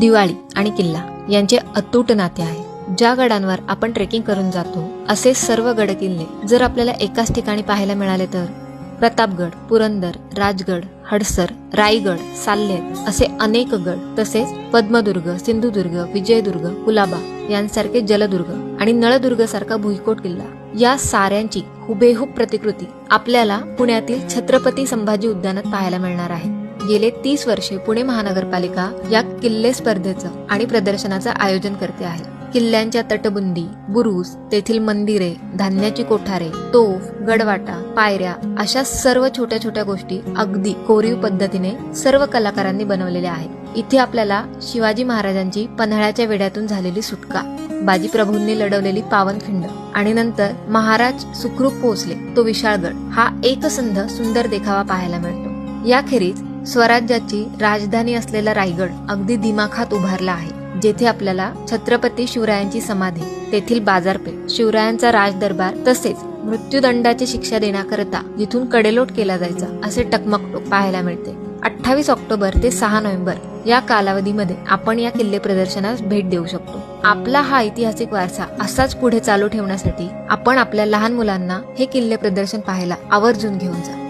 दिवाळी आणि किल्ला यांचे अतूट नाते आहे. ज्या गडांवर आपण ट्रेकिंग करून जातो असे सर्व गड किल्ले जर आपल्याला एकाच ठिकाणी पाहायला मिळाले तर? प्रतापगड पुरंदर राजगड हडसर रायगड साल्हेर असे अनेक गड तसेच पद्मदुर्ग सिंधुदुर्ग विजयदुर्ग कुलाबा यांसारखे जलदुर्ग आणि नळदुर्ग सारखा भुईकोट किल्ला. या साऱ्यांची हुबेहूब प्रतिकृती आपल्याला पुण्यातील छत्रपती संभाजी उद्यानात पाहायला मिळणार आहे. गेले तीस वर्षे पुणे महानगरपालिका या किल्ले स्पर्धेचं आणि प्रदर्शनाचं आयोजन करते आहे. किल्ल्यांच्या तटबंदी बुरुज तेथील मंदिरे धान्याची कोठारे तोफ गडवाटा पायऱ्या अशा सर्व छोट्या छोट्या गोष्टी अगदी कोरीव पद्धतीने सर्व कलाकारांनी बनवलेल्या आहेत. इथे आपल्याला शिवाजी महाराजांची पन्हाळ्याच्या वेड्यातून झालेली सुटका बाजीप्रभूंनी लढवलेली पावनखिंड आणि नंतर महाराज सुखरूप पोहोचले. तो विशाळगड हा एकसंध सुंदर देखावा पाहायला मिळतो. याखेरीज स्वराज्याची राजधानी असलेला रायगड अगदी दिमाखात उभारला आहे. जेथे आपल्याला छत्रपती शिवरायांची समाधी तेथील बाजारपेठ शिवरायांचा राजदरबार तसेच मृत्यूदंडाची शिक्षा देण्याकरता जिथून कडेलोट केला जायचा असे टकमकटोक पाहायला मिळते. अठ्ठावीस ऑक्टोबर ते सहा नोव्हेंबर या कालावधीमध्ये आपण या किल्ले प्रदर्शनास भेट देऊ शकतो. आपला हा ऐतिहासिक वारसा असाच पुढे चालू ठेवण्यासाठी आपण आपल्या लहान मुलांना हे किल्ले प्रदर्शन पाहायला आवर्जून घेऊन जा.